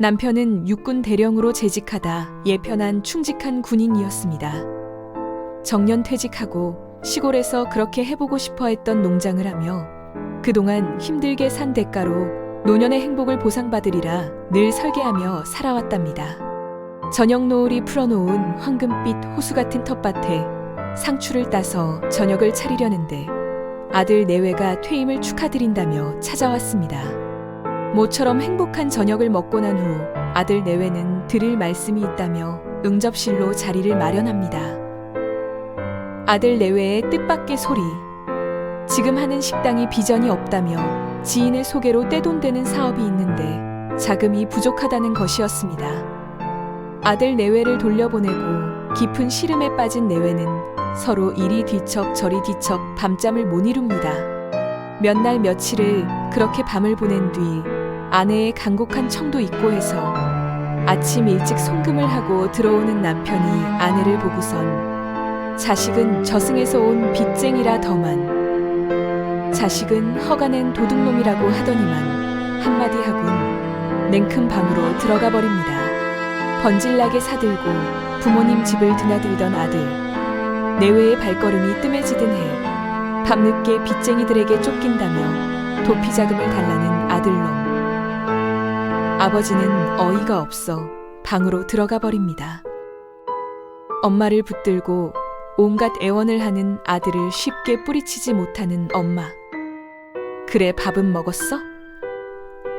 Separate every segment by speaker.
Speaker 1: 남편은 육군 대령으로 재직하다 예편한 충직한 군인이었습니다. 정년 퇴직하고 시골에서 그렇게 해보고 싶어 했던 농장을 하며 그동안 힘들게 산 대가로 노년의 행복을 보상받으리라 늘 설계하며 살아왔답니다. 저녁 노을이 풀어놓은 황금빛 호수 같은 텃밭에 상추를 따서 저녁을 차리려는데 아들 내외가 퇴임을 축하드린다며 찾아왔습니다. 모처럼 행복한 저녁을 먹고 난 후 아들 내외는 드릴 말씀이 있다며 응접실로 자리를 마련합니다. 아들 내외의 뜻밖의 소리. 지금 하는 식당이 비전이 없다며 지인의 소개로 떼돈되는 사업이 있는데 자금이 부족하다는 것이었습니다. 아들 내외를 돌려보내고 깊은 시름에 빠진 내외는 서로 이리 뒤척 저리 뒤척 밤잠을 못 이룹니다. 몇 날 며칠을 그렇게 밤을 보낸 뒤 아내의 간곡한 청도 있고 해서 아침 일찍 송금을 하고 들어오는 남편이 아내를 보고선 자식은 저승에서 온 빚쟁이라 더만 자식은 허가낸 도둑놈이라고 하더니만 한마디 하군 냉큼 방으로 들어가 버립니다. 번질나게 사들고 부모님 집을 드나들던 아들 내외의 발걸음이 뜸해지던 해 밤늦게 빚쟁이들에게 쫓긴다며 도피 자금을 달라는 아들놈 아버지는 어이가 없어 방으로 들어가 버립니다. 엄마를 붙들고 온갖 애원을 하는 아들을 쉽게 뿌리치지 못하는 엄마. 그래 밥은 먹었어?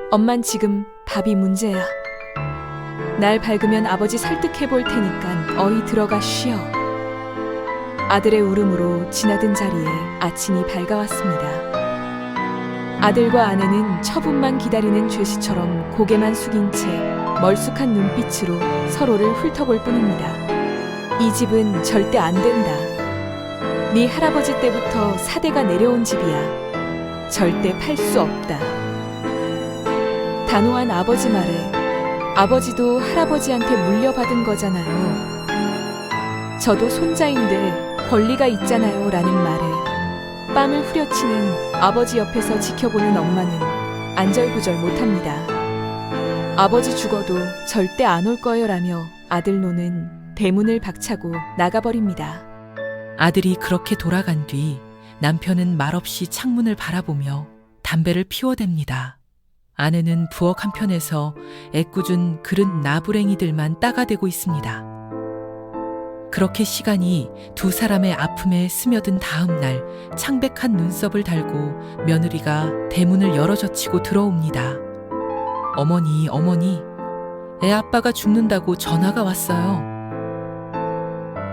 Speaker 1: 엄만 지금 밥이 문제야. 날 밝으면 아버지 설득해 볼 테니까 어이 들어가 쉬어. 아들의 울음으로 지나든 자리에 아침이 밝아왔습니다. 아들과 아내는 처분만 기다리는 죄시처럼 고개만 숙인 채 멀쑥한 눈빛으로 서로를 훑어볼 뿐입니다. 이 집은 절대 안 된다. 네 할아버지 때부터 사대가 내려온 집이야. 절대 팔 수 없다. 단호한 아버지 말에 아버지도 할아버지한테 물려받은 거잖아요. 저도 손자인데 권리가 있잖아요. 라는 말에 뺨을 후려치는 아버지 옆에서 지켜보는 엄마는 안절부절 못합니다. 아버지 죽어도 절대 안 올 거예요. 라며 아들 노는 대문을 박차고 나가버립니다.
Speaker 2: 아들이 그렇게 돌아간 뒤 남편은 말없이 창문을 바라보며 담배를 피워댑니다. 아내는 부엌 한편에서 애꿎은 그릇 나부랭이들만 따가대고 있습니다. 그렇게 시간이 두 사람의 아픔에 스며든 다음 날 창백한 눈썹을 달고 며느리가 대문을 열어젖히고 들어옵니다. 어머니, 어머니, 애 아빠가 죽는다고 전화가 왔어요.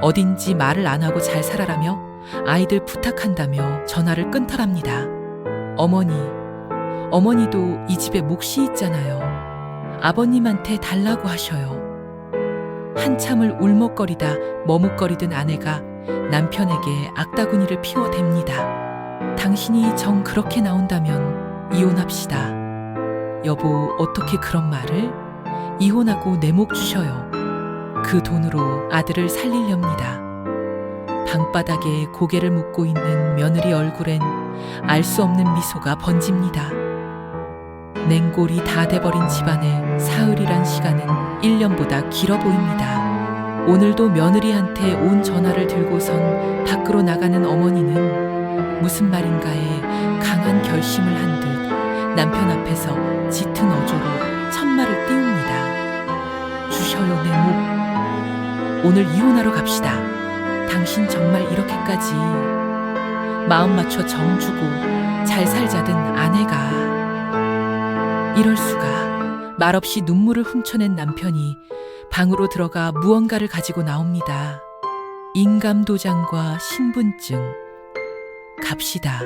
Speaker 2: 어딘지 말을 안 하고 잘 살아라며 아이들 부탁한다며 전화를 끊더랍니다. 어머니, 어머니도 이 집에 몫이 있잖아요. 아버님한테 달라고 하셔요. 한참을 울먹거리다 머뭇거리던 아내가 남편에게 악다구니를 피워댑니다. 당신이 정 그렇게 나온다면 이혼합시다. 여보, 어떻게 그런 말을? 이혼하고 내 목 주셔요. 그 돈으로 아들을 살리렵니다. 방바닥에 고개를 묻고 있는 며느리 얼굴엔 알 수 없는 미소가 번집니다. 냉골이 다 돼버린 집안의 사흘이란 시간은 1년보다 길어 보입니다. 오늘도 며느리한테 온 전화를 들고선 밖으로 나가는 어머니는 무슨 말인가에 강한 결심을 한 듯 남편 앞에서 짙은 어조로 천마를 띄웁니다. 주셔요 내 목. 오늘 이혼하러 갑시다. 당신 정말 이렇게까지 마음 맞춰 정 주고 잘 살자던 아내가 이럴 수가 말없이 눈물을 훔쳐낸 남편이 방으로 들어가 무언가를 가지고 나옵니다. 인감 도장과 신분증. 갑시다.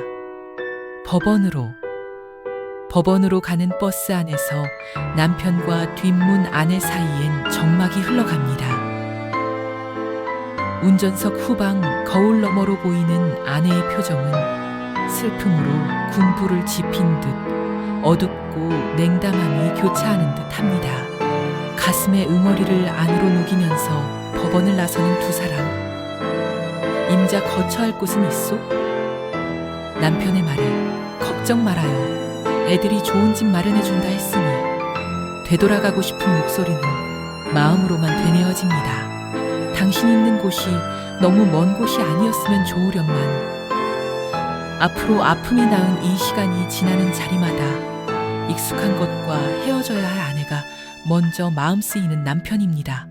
Speaker 2: 법원으로. 법원으로 가는 버스 안에서 남편과 뒷문 아내 사이엔 정막이 흘러갑니다. 운전석 후방 거울 너머로 보이는 아내의 표정은 슬픔으로 군부를 지핀 듯 어둡고 냉담함이 교차하는 듯 합니다. 가슴에 응어리를 안으로 녹이면서 법원을 나서는 두 사람. 임자 거처할 곳은 있소? 남편의 말에 걱정 말아요. 애들이 좋은 집 마련해 준다 했으니 되돌아가고 싶은 목소리는 마음으로만 되뇌어집니다. 당신 있는 곳이 너무 먼 곳이 아니었으면 좋으련만. 앞으로 아픔이 낳은 이 시간이 지나는 자리마다 익숙한 것과 헤어져야 할 아내가 먼저 마음 쓰이는 남편입니다.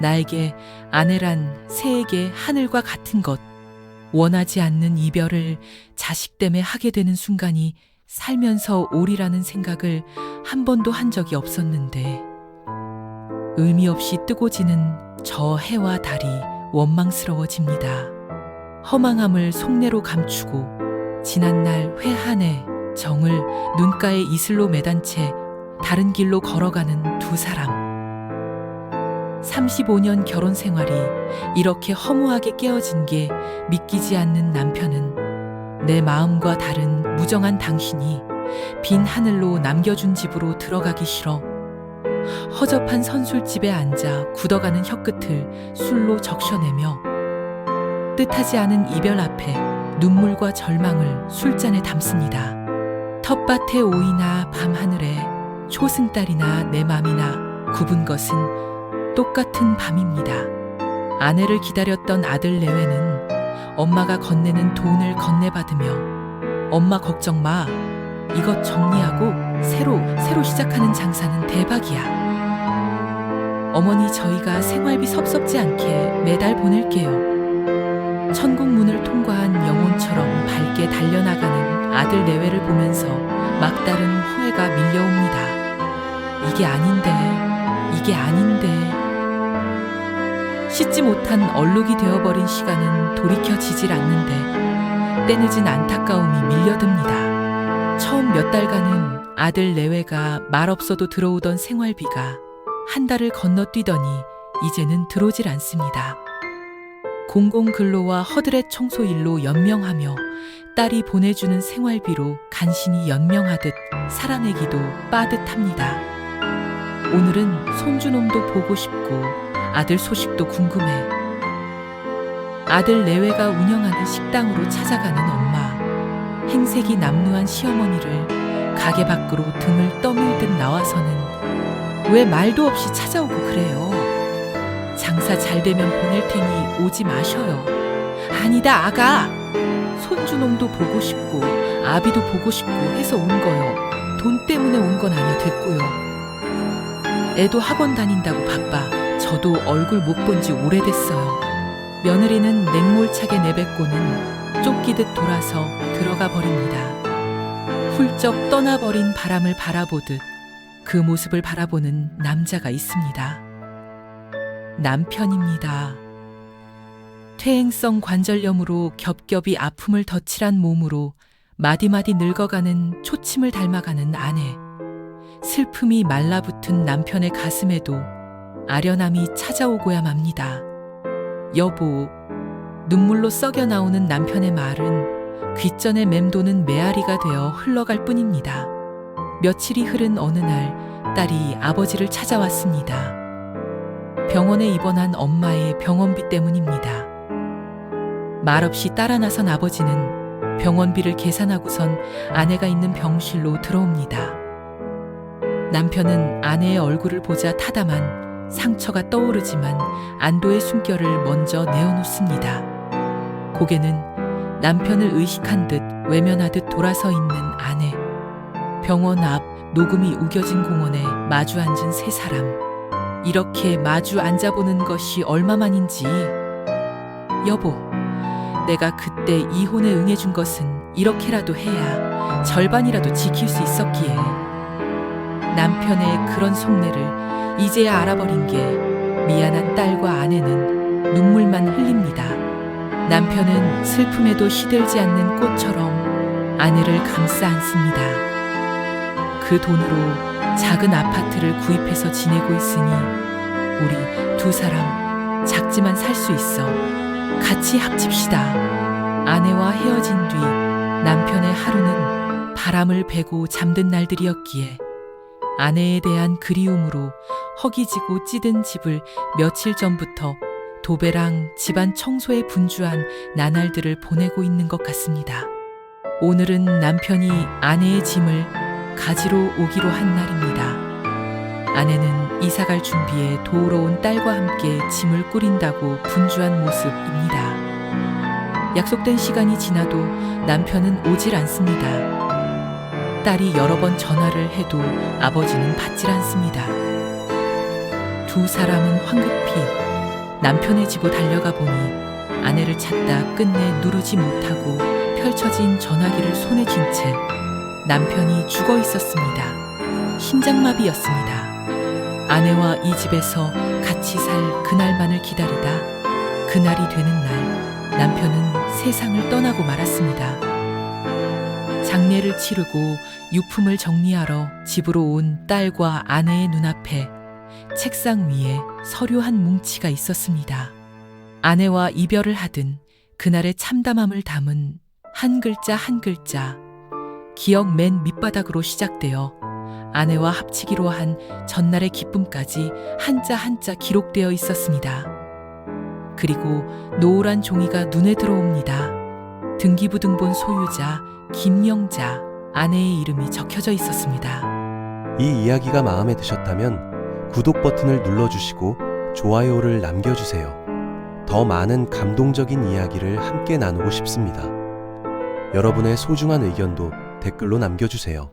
Speaker 2: 나에게 아내란 새에게 하늘과 같은 것, 원하지 않는 이별을 자식 때문에 하게 되는 순간이 살면서 오리라는 생각을 한 번도 한 적이 없었는데, 의미 없이 뜨고 지는 저 해와 달이 원망스러워집니다. 허망함을 속내로 감추고 지난날 회한의 정을 눈가에 이슬로 매단 채 다른 길로 걸어가는 두 사람. 35년 결혼 생활이 이렇게 허무하게 깨어진 게 믿기지 않는 남편은 내 마음과 다른 무정한 당신이 빈 하늘로 남겨준 집으로 들어가기 싫어 허접한 선술집에 앉아 굳어가는 혀끝을 술로 적셔내며 뜻하지 않은 이별 앞에 눈물과 절망을 술잔에 담습니다. 텃밭의 오이나 밤하늘에 초승달이나 내 맘이나 굽은 것은 똑같은 밤입니다. 아내를 기다렸던 아들 내외는 엄마가 건네는 돈을 건네받으며 엄마 걱정 마. 이것 정리하고 새로 새로 시작하는 장사는 대박이야. 어머니 저희가 생활비 섭섭지 않게 매달 보낼게요. 천국 문을 통과한 영혼처럼 밝게 달려나가는 아들 내외를 보면서 막다른 후회가 밀려옵니다. 이게 아닌데, 이게 아닌데. 씻지 못한 얼룩이 되어버린 시간은 돌이켜지질 않는데 때늦은 안타까움이 밀려듭니다. 처음 몇 달간은 아들 내외가 말 없어도 들어오던 생활비가 한 달을 건너뛰더니 이제는 들어오질 않습니다. 공공근로와 허드렛 청소 일로 연명하며 딸이 보내주는 생활비로 간신히 연명하듯 살아내기도 빠듯합니다. 오늘은 손주놈도 보고 싶고 아들 소식도 궁금해. 아들 내외가 운영하는 식당으로 찾아가는 엄마. 행색이 남루한 시어머니를 가게 밖으로 등을 떠밀듯 나와서는 왜 말도 없이 찾아오고 그래요. 장사 잘 되면 보낼 테니 오지 마셔요. 아니다, 아가. 손주놈도 보고 싶고 아비도 보고 싶고 해서 온 거요. 돈 때문에 온 건 아니야 됐고요. 애도 학원 다닌다고 바빠. 저도 얼굴 못 본 지 오래됐어요. 며느리는 냉몰차게 내뱉고는 쫓기듯 돌아서 들어가 버립니다. 훌쩍 떠나버린 바람을 바라보듯 그 모습을 바라보는 남자가 있습니다. 남편입니다. 퇴행성 관절염으로 겹겹이 아픔을 덧칠한 몸으로 마디마디 늙어가는 초침을 닮아가는 아내. 슬픔이 말라붙은 남편의 가슴에도 아련함이 찾아오고야 맙니다. 여보, 눈물로 썩여 나오는 남편의 말은 귓전에 맴도는 메아리가 되어 흘러갈 뿐입니다. 며칠이 흐른 어느 날 딸이 아버지를 찾아왔습니다. 병원에 입원한 엄마의 병원비 때문입니다. 말없이 따라 나선 아버지는 병원비를 계산하고선 아내가 있는 병실로 들어옵니다. 남편은 아내의 얼굴을 보자 타담한 상처가 떠오르지만 안도의 숨결을 먼저 내어놓습니다. 고개는 남편을 의식한 듯 외면하듯 돌아서 있는 아내. 병원 앞 녹음이 우겨진 공원에 마주 앉은 세 사람. 이렇게 마주 앉아보는 것이 얼마만인지. 여보, 내가 그때 이혼에 응해준 것은 이렇게라도 해야 절반이라도 지킬 수 있었기에. 남편의 그런 속내를 이제야 알아버린 게 미안한 딸과 아내는 눈물만 흘립니다. 남편은 슬픔에도 시들지 않는 꽃처럼 아내를 감싸 안습니다. 그 돈으로 작은 아파트를 구입해서 지내고 있으니 우리 두 사람 작지만 살 수 있어 같이 합칩시다. 아내와 헤어진 뒤 남편의 하루는 바람을 베고 잠든 날들이었기에 아내에 대한 그리움으로 허기지고 찌든 집을 며칠 전부터 도배랑 집안 청소에 분주한 나날들을 보내고 있는 것 같습니다. 오늘은 남편이 아내의 짐을 가지러 오기로 한 날입니다. 아내는 이사갈 준비에 도우러 온 딸과 함께 짐을 꾸린다고 분주한 모습입니다. 약속된 시간이 지나도 남편은 오질 않습니다. 딸이 여러 번 전화를 해도 아버지는 받질 않습니다. 두 사람은 황급히 남편의 집으로 달려가 보니 아내를 찾다 끝내 누르지 못하고 펼쳐진 전화기를 손에 쥔 채 남편이 죽어 있었습니다. 심장마비였습니다. 아내와 이 집에서 같이 살 그날만을 기다리다 그날이 되는 날 남편은 세상을 떠나고 말았습니다. 장례를 치르고 유품을 정리하러 집으로 온 딸과 아내의 눈앞에 책상 위에 서류 한 뭉치가 있었습니다. 아내와 이별을 하든 그날의 참담함을 담은 한 글자 한 글자 기억 맨 밑바닥으로 시작되어 아내와 합치기로 한 전날의 기쁨까지 한자 한자 기록되어 있었습니다. 그리고 노을한 종이가 눈에 들어옵니다. 등기부등본 소유자 김영자 아내의 이름이 적혀져 있었습니다.
Speaker 3: 이 이야기가 마음에 드셨다면 구독 버튼을 눌러주시고 좋아요를 남겨주세요. 더 많은 감동적인 이야기를 함께 나누고 싶습니다. 여러분의 소중한 의견도 댓글로 남겨주세요.